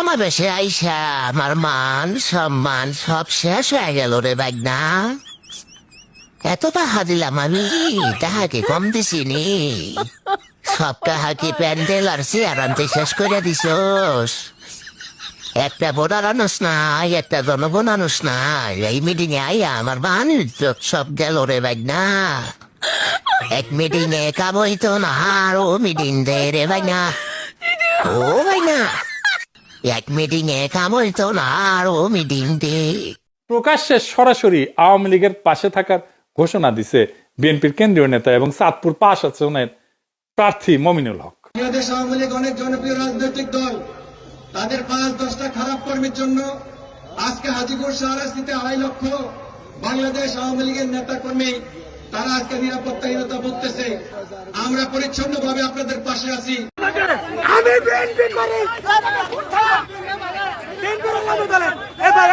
সমাবেশে আইসা, আমার মান সম্মান সব শেষ হয়ে গেল রে বাগনা। এত টাকা দিলাম আমি, তাহাকে কম দিছি নি। সব টাহাকে প্যান্ডেল আর চেয়ার আনতে শেষ করে দিছস। একটা ভোটার আনুস নাই, একটা জনগণ আনুস নাই। এই মিটিং এ আইয়া আমার মান ইজ্জত সব গেল রে বাগনা। এক মিটিং এ কাম হইতো না আর ও মিটিং দে রে বাগনা। ও বাগনা। এক মিটিং এ কাম হইতো না আর ও মিটিং দে প্রকাশ্যে সরাসরি আওয়ামী লীগের পাশে থাকার ঘোষণা দিছে বিএনপির কেন্দ্রীয় নেতা এবং চাঁদপুর পাশ আসনের প্রার্থী মমিনুল হক। বাংলাদেশ আওয়ামী লীগ অনেক জনপ্রিয় রাজনৈতিক দল। তাদের পাঁচ দশটা খারাপ কর্মীর জন্য আজকে হাজিপুর শাহরাস্তিতে আড়াই লক্ষ বাংলাদেশ আওয়ামী লীগের নেতা কর্মী তারা আজকে নিরাপত্তাহীনতা ভুগতেছে। আমরা পরিচ্ছন্ন ভাবে আপনাদের পাশে আছি। আমি বিএনপি করি। এবার